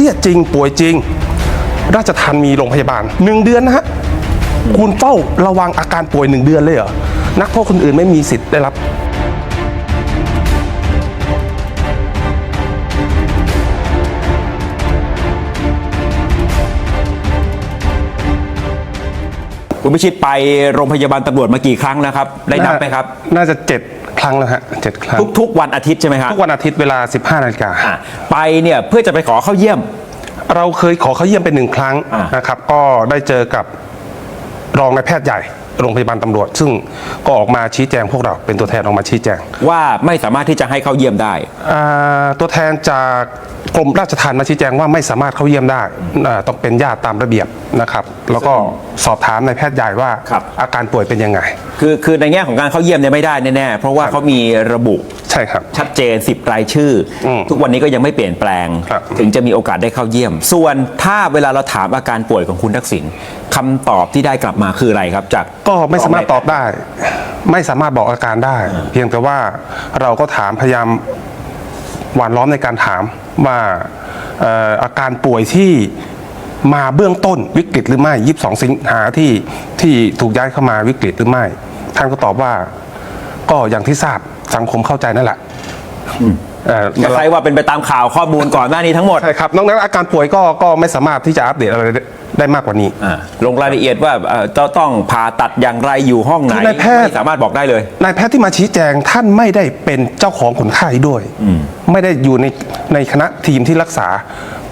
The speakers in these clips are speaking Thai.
รียดจริงป่วยจริง ราชทันมีโรงพยาบาลหนึ่งเดือนนะฮะคุณเฝ้าระวังอาการป่วยหนึ่งเดือนเลยเหรอนักโทษคนอื่นไม่มีสิทธิ์ได้รับคุณพิชิตไปโรงพยาบาลตำรวจมากี่ครั้งนะครับ ได้นับไหมครับ น่าจะเจ็ด ครั้งแล้วฮะเจ็ดครั้ง ทุกๆวันอาทิตย์ใช่ไหมครับทุกวันอาทิตย์เวลา 15นาฬิกาอะไปเนี่ยเพื่อจะไปขอเข้าเยี่ยม เราเคยขอเขาเยี่ยมเป็นหนึ่งครั้งอ่านนะครับ ก็ได้เจอกับรองนายแพทย์ใหญ่โรงพยาบาลตำรวจ ซึ่งก็ออกมาชี้แจงพวกเราเป็นตัวแทนออกมาชี้แจงว่าไม่สามารถที่จะให้เข้าเยี่ยมได้ อ่าตัวแทนจาก กรมราชทัณฑ์มาชี้แจงว่าไม่สามารถเข้าเยี่ยมได้อ่าต้องเป็นญาติตามระเบียบนะครับ แล้วก็สอบถามนายแพทย์ใหญ่ว่าครับ อาการป่วยเป็นยังไง คือคือในแง่ของการเข้าเยี่ยมเนี่ยไม่ได้แน่ๆ เพราะว่าเขามีระบุใช่ครับ ชัดเจน 10 รายชื่ออมทุกวันนี้ก็ยังไม่เปลี่ยนแปลง ครับ ถึงจะมีโอกาสได้เข้าเยี่ยม ส่วนถ้าเวลาเราถามอาการป่วยของคุณทักษิณคำตอบที่ได้กลับมาคืออะไรครับ จากก็ไม่สามารถตอบได้ ไม่สามารถบอกอาการได้ เพียงแต่ว่าเราก็ถามพยายามหวานล้อมในการถาม ว่าเอ่ออาการป่วยที่มาเบื้องต้นวิกฤตหรือไม่22สิงหาที่ที่ถูกย้ายเข้ามาวิกฤตหรือไม่ ท่านก็ตอบว่าก็อย่างที่ทราบสังคมเข้าใจนั่นแหละเอ่อคล้ายๆว่าเป็นไปตามข่าวข้อมูลก่อนหน้านี้ทั้งหมดใช่ครับนอกนั้นอาการป่วยก็ก็ไม่สามารถที่จะอัปเดตอะไร ได้ได้มากกว่านี้ อ่าลงรายละเอียดว่าเอ่อจะต้องผ่าตัดอย่างไรอยู่ห้องไหนคือนายแพทย์ ไม่สามารถบอกได้เลย นายแพทย์ที่มาชี้แจงท่านไม่ได้เป็นเจ้าของคนไข้ด้วย ไม่ได้อยู่ในในคณะทีมที่รักษา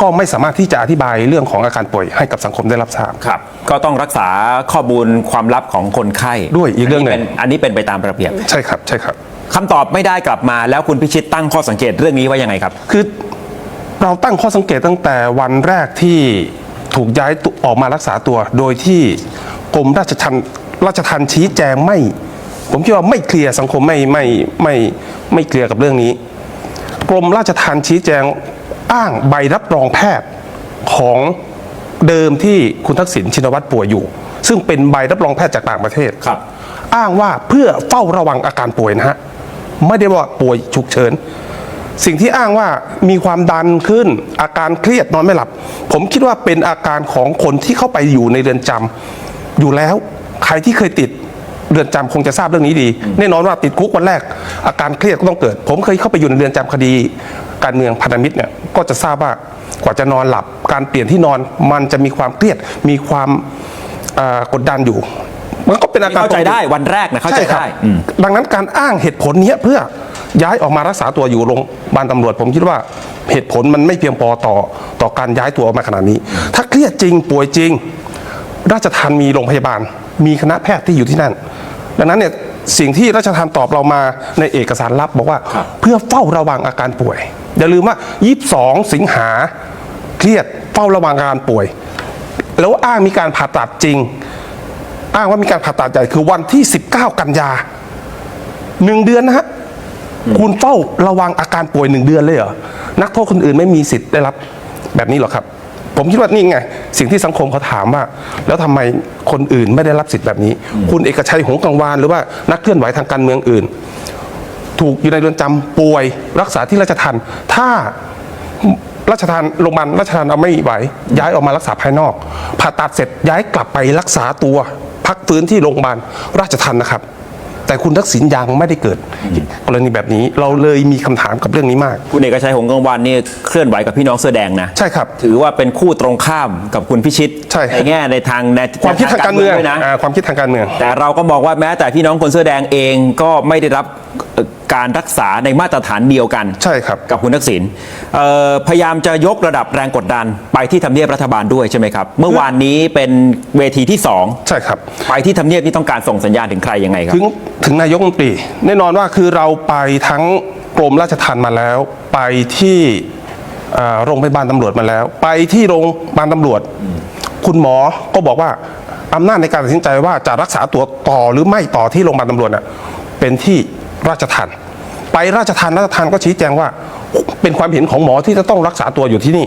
ก็ไม่สามารถที่จะอธิบายเรื่องของอาการป่วยให้กับสังคมได้รับทราบ ครับ ก็ต้องรักษาข้อมูลความลับของคนไข้ด้วยอีกเรื่องหนึ่งนนี้ป็อันนี้เป็นไปตามระเบียบใช่ครับใช่ครับ คำตอบไม่ได้กลับมาแล้วคุณพิชิตตั้งข้อสังเกตเรื่องนี้ว่ายังไงครับ คือเราตั้งข้อสังเกตตั้งแต่วันแรกที่ ถูกย้ายตัวออกมารักษาตัว โดยที่กรมราชทัณฑ์ราชทัณฑ์ชี้แจงไม่ ผมคิดว่าไม่เคลียร์สังคมไม่ไม่ไม่ไม่เคลียร์กับเรื่องนี้ กรมราชทัณฑ์ชี้แจงอ้างใบรับรองแพทย์ของเดิมที่คุณทักษิณชินวัตรป่วยอยู่ ซึ่งเป็นใบรับรองแพทย์จากต่างประเทศครับ อ้างว่าเพื่อเฝ้าระวังอาการป่วยนะฮะไม่ได้ว่าป่วยฉุกเฉิน สิ่งที่อ้างว่ามีความดันขึ้น อาการเครียดนอนไม่หลับ ผมคิดว่าเป็นอาการของคนที่เข้าไปอยู่ในเรือนจำอยู่แล้วใครที่เคยติดเรือนจำคงจะทราบเรื่องนี้ดี แน่นอนว่าติดคุกวันแรก อาการเครียดก็ต้องเกิด ผมเคยเข้าไปอยู่ในเรือนจำคดี การเมืองพันธมิตรเนี่ยก็จะทราบว่ากว่าจะนอนหลับ การเปลี่ยนที่นอนมันจะมีความเครียดมีความเอ่อกดดันอยู่มันก็เป็นอาการเข้าใจปกติได้วันแรกนะเข้าใจช่ครับได้อืมดังนั้นการอ้างเหตุผลเนี้ยเพื่อ ย้ายออกมารักษาตัวอยู่โรงพยาบาลตำรวจ ผมคิดว่าเหตุผลมันไม่เพียงพอต่อต่อการย้ายตัวออกมาขนาดนี้ ถ้าเครียดจริงป่วยจริง ราชทันมีโรงพยาบาล มีคณะแพทย์ที่อยู่ที่นั่น ดังนั้นเนี่ยสิ่งที่ราชทันตอบเรามาในเอกสารลับบอกว่าครับเพื่อเฝ้าระวังอาการป่วย อย่าลืมว่า 22 สิงหาเครียดเฝ้าระวังอาการป่วย แล้วอ้างมีการผ่าตัดจริง อ้างว่ามีการผ่าตัดใหญ่คือวันที่ 19 กันยาหนึ่งเดือนนะฮะ คุณเฝ้าระวังอาการป่วยหนึ่งเดือนเลยเหรอ นักโทษคนอื่นไม่มีสิทธิ์ได้รับแบบนี้หรอครับ ผมคิดว่านี่ไง สิ่งที่สังคมเขาถามว่า แล้วทำไมคนอื่นไม่ได้รับสิทธิ์แบบนี้ คุณเอกชัยหงส์กังวานหรือว่านักเคลื่อนไหวทางการเมืองอื่น ถูกอยู่ในเรือนจำป่วยรักษาที่ราชทันถ้าราชทานโรงพยาบาลราชทานเอาไม่ไหว ย้ายออกมารักษาภายนอก ผ่าตัดเสร็จย้ายกลับไปรักษาตัว พักฟื้นที่โรงพยาบาลราชทันนะครับ แต่คุณทักษิณยังไม่ได้เกิดกรณีแบบนี้เราเลยมีคำถามกับเรื่องนี้มาก คุณเอกชัยหงส์กังวานนี่เคลื่อนไหวกับพี่น้องเสื้อแดงนะใช่ครับ ถือว่าเป็นคู่ตรงข้ามกับคุณพิชิตใช่ครับแง่ในทางในความคิดทางการเมืองด้วยนะอ่าความคิดทางการเมือง แต่เราก็มองว่าแม้แต่พี่น้องคนเสื้อแดงเองก็ไม่ได้รับเอ่อ การรักษาในมาตรฐานเดียวกัน ใช่ครับกับคุณทักษิณเอ่อพยายามจะยกระดับแรงกดดันไปที่ทำเนียบรัฐบาลด้วยใช่ไหมครับ เมื่อวานนี้เป็นเวทีที่สองใช่ครับ ไปที่ทำเนียบนี่ต้องการส่งสัญญาณถึงใครยังไงครับ ถึงถึงนายกรัฐมนตรีแน่นอนว่าคือเราไปทั้งกรมราชทัณฑ์มาแล้ว ไปที่เอ่อโรงพยาบาลตำรวจมาแล้ว ไปที่โรงพยาบาลตำรวจ คุณหมอก็บอกว่าอำนาจในการตัดสินใจว่าจะรักษาตัวต่อหรือไม่ต่อที่โรงพยาบาลตำรวจน่ะเป็นที่ราชทัณฑ์ ไปราชทัณฑ์ราชทัณฑ์ก็ชี้แจงว่า เป็นความเห็นของหมอที่จะต้องรักษาตัวอยู่ที่นี่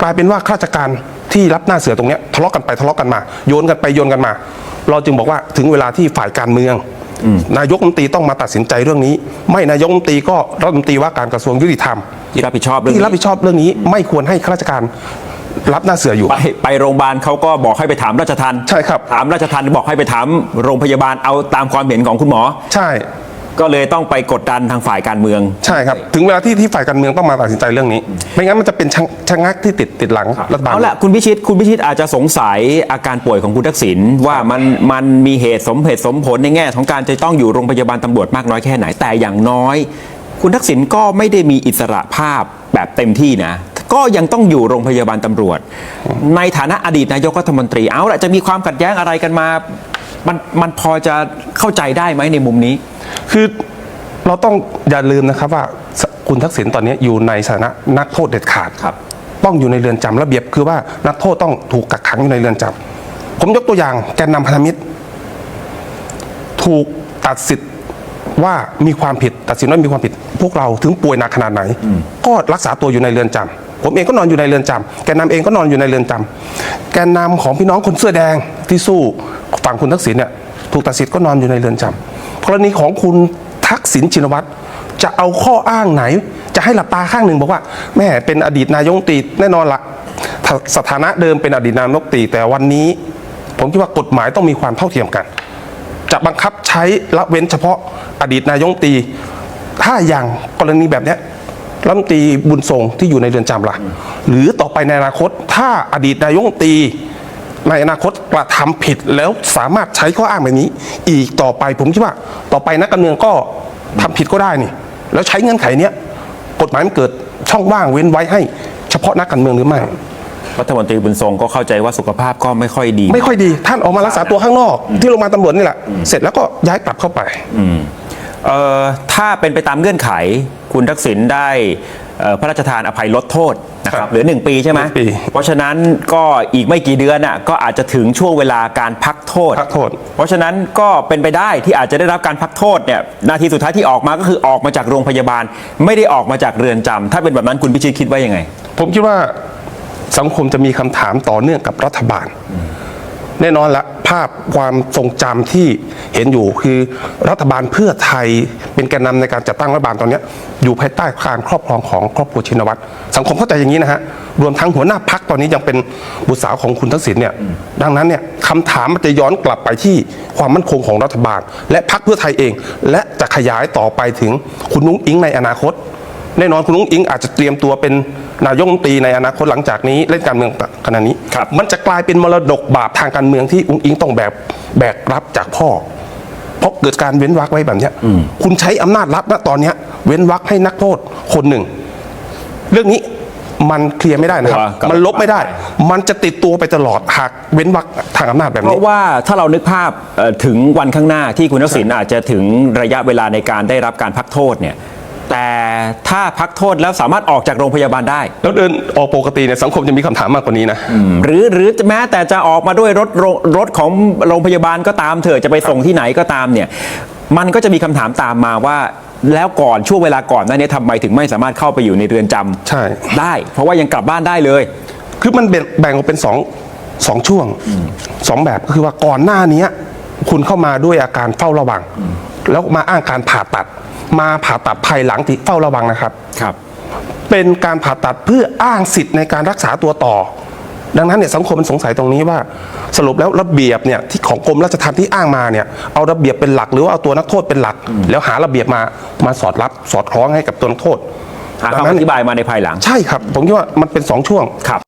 กลายเป็นว่าข้าราชการที่รับหน้าเสือตรงเนี้ยทะเลาะกันไปทะเลาะกันมา โยนกันไปโยนกันมา เราจึงบอกว่าถึงเวลาที่ฝ่ายการเมือง นายกรัฐมนตรีต้องมาตัดสินใจเรื่องนี้ ไม่นายกรัฐมนตรีก็รัฐมนตรีว่าการกระทรวงยุติธรรมที่รับผิดชอบเรื่องที่นี้รับผิดชอบเรื่องนี้ ไม่ควรให้ข้าราชการรับหน้าเสืออยู่ไปไปโรงพยาบาลเขาก็บอกให้ไปถามราชทันใช่ครับถามราชทันบอกให้ไปถามโรงพยาบาลเอาตามความเห็นของคุณหมอ ใช่ ก็เลยต้องไปกดดันทางฝ่ายการเมือง ใช่ครับ ถึงเวลาที่ที่ฝ่ายการเมืองต้องมาตัดสินใจเรื่องนี้ ไม่งั้นมันจะเป็นชะชะงักที่ติดติดหลังรัฐบาล เอาละคุณพิชิตคุณพิชิตอาจจะสงสัยอาการป่วยของคุณทักษิณว่ามันมันมีเหตุสมเหตุสมผลในแง่ ของการจะต้องอยู่โรงพยาบาลตำรวจมากน้อยแค่ไหนแต่อย่างน้อย คุณทักษิณก็ไม่ได้มีอิสระภาพแบบเต็มที่นะ ก็ยังต้องอยู่โรงพยาบาลตำรวจ ในฐานะอดีตนายกรัฐมนตรีเอาละจะมีความขัดแย้งอะไรกันมา มันมันพอจะเข้าใจได้ไหมในมุมนี้ คือเราต้องอย่าลืมนะครับว่าสคุณทักษิณตอนนี้อยู่ในสถานะนักโทษเด็ดขาดครับ ต้องอยู่ในเรือนจำระเบียบคือว่านักโทษต้องถูกกักขังอยู่ในเรือนจำผมยกตัวอย่างแกนนำพันธมิตร ถูกตัดสิทธิ์ว่ามีความผิดตัดสินว่ามีความผิด พวกเราถึงป่วยหนักขนาดไหน ก็รักษาตัวอยู่ในเรือนจำผมเองก็นอนอยู่ในเรือนจำแกนนำเองก็นอนอยู่ในเรือนจำแกนนำของพี่น้องคนเสื้อแดงที่สู้ฝั่งคุณทักษิณเนี่ยถูกตัดสิทธิ์ก็นอนอยู่ในเรือนจำ กรณีของคุณทักษิณชินวัตรจะเอาข้ออ้างไหน จะให้หลับตาข้างหนึ่งบอกว่าแม่เป็นอดีตนายกตีแน่นอนละสถานะเดิมเป็นอดีตนายกตีแต่วันนี้ ผมคิดว่ากฎหมายต้องมีความเท่าเทียมกัน จะบังคับใช้ละเว้นเฉพาะอดีตนายกตีถ้าอย่างกรณีแบบนี้รัฐมนตรีบุญทรงที่อยู่ในเรือนจำล่ะหรือต่อไปในอนาคตถ้าอดีตนายกตี ในอนาคตกระทำผิดแล้วสามารถใช้ข้ออ้างแบบนี้ อีกต่อไปผมคิดว่า ต่อไปนักการเมืองก็ทำผิดก็ได้นี่ แล้วใช้เงื่อนไขเนี้ยกฎหมายมันเกิดช่องว่างเว้นไว้ให้ เฉพาะนักการเมืองหรือไม่รัฐมนตรีบุญทรงก็เข้าใจว่าสุขภาพก็ไม่ค่อยดี ไม่ค่อยดี ท่านออกมารักษาตัวข้างนอก ที่โรงพยาบาลตำรวจนี่แหละเสร็จแล้วก็ย้ายกลับเข้าไป เอ่อถ้าเป็นไปตามเงื่อนไข คุณทักษิณได้เอ่อพระราชทานอภัยลดโทษนะคครัรับบเหลือ 1 ปีใช่ไหมหนึ่งปี เพราะฉะนั้นก็อีกไม่กี่เดือนน่ะก็อาจจะถึงช่วงเวลาการพักโทษ พักโทษ เพราะฉะนั้นก็เป็นไปได้ที่อาจจะได้รับการพักโทษเนี่ยนาทีสุดท้ายที่ออกมาก็คือออกมาจากโรงพยาบาล ไม่ได้ออกมาจากเรือนจำถ้าเป็นแบบนั้นคุณพิชิตคิดว่ายังไง ผมคิดว่าสังคมจะมีคำถามต่อเนื่องกับรัฐบาล แน่นอนละภาพความทรงจำที่เห็นอยู่คือรัฐบาลเพื่อไทยเป็นแกนนำในการจัดตั้งรัฐบาลตอนนี้ อยู่ภายใต้การครอบครองของครอบครัวชินวัตรสังคมเข้าใจอย่างนี้นะฮะรวมทั้งหัวหน้าพักตอนนี้ยังเป็นบุตรสาวของคุณทักษิณเนี่ยดังนั้นเนี่ยคำถามมันจะย้อนกลับไปที่ความมั่นคงของรัฐบาล และพักเพื่อไทยเอง และจะขยายต่อไปถึงคุณนุ้งอิงในอนาคตแน่นอนคุณนุ้งอิงอาจจะเตรียมตัวเป็นนายกรัฐมนตรีในอนาคตหลังจากนี้เล่นการเมือง ขณะนี้ครับมันจะกลายเป็นมรดกบาปทางการเมืองที่อุ้งอิงต้องแบกแบกรับจากพ่อ เพราะเกิดการเว้นวรรคไว้แบบเนี้ยคุณใช้อำนาจรัฐณตอนเนี้ยเว้นวรรคให้นักโทษคนหนึ่ง เรื่องนี้มันเคลียร์ไม่ได้นะครับว่ากับมันลบไม่ได้ มันจะติดตัวไปตลอดหากเว้นวรรคทางอำนาจแบบเพนี้ราะว่าถ้าเรานึกภาพเอ่อถึงวันข้างหน้าที่คุณทักษิณอาจจะถึงระยะเวลาในการได้รับการพักโทษเนี่ย แต่ถ้าพักโทษแล้วสามารถออกจากโรงพยาบาลได้ แล้วเดินออกปกติเนี่ยสังคมจะมีคำถามมากกว่านี้นะ หรือหรือแม้แต่จะออกมาด้วยรถโรงรถของโรงพยาบาลก็ตามเถอะจะไปส่งที่ไหนก็ตามเนี่ยมันก็จะมีคำถามตามมาว่าแล้วก่อนช่วงเวลาก่อนหนั้นเนี่ยทำไมถึงไม่สามารถเข้าไปอยู่ในเรือนจำใช่ ได้ เพราะว่ายังกลับบ้านได้เลย คือมันแบ่งแบ่งออกเป็นสองสองช่วงสองแบบก็คือว่าก่อนหน้านี้คุณเข้ามาด้วยอาการเฝ้าระวัง แล้วมาอ้างการผ่าตัด มาผ่าตัดภายหลังที่เฝ้าระวังนะครับ ครับ เป็นการผ่าตัดเพื่ออ้างสิทธิ์ในการรักษาตัวต่อ ดังนั้นเนี่ยสังคมมันสงสัยตรงนี้ว่า สรุปแล้วระเบียบเนี่ยที่ของกรมราชทัณฑ์ที่อ้างมาเนี่ยเอาระเบียบเป็นหลักหรือว่าเอาตัวนักโทษเป็นหลัก แล้วหาระเบียบมามาสอดรับสอดคล้องให้กับตัวนักโทษหาดังคำนั้อนธิบายมาในภายหลัง ใช่ครับ ผมคิดว่ามันเป็นสองช่วง ครับ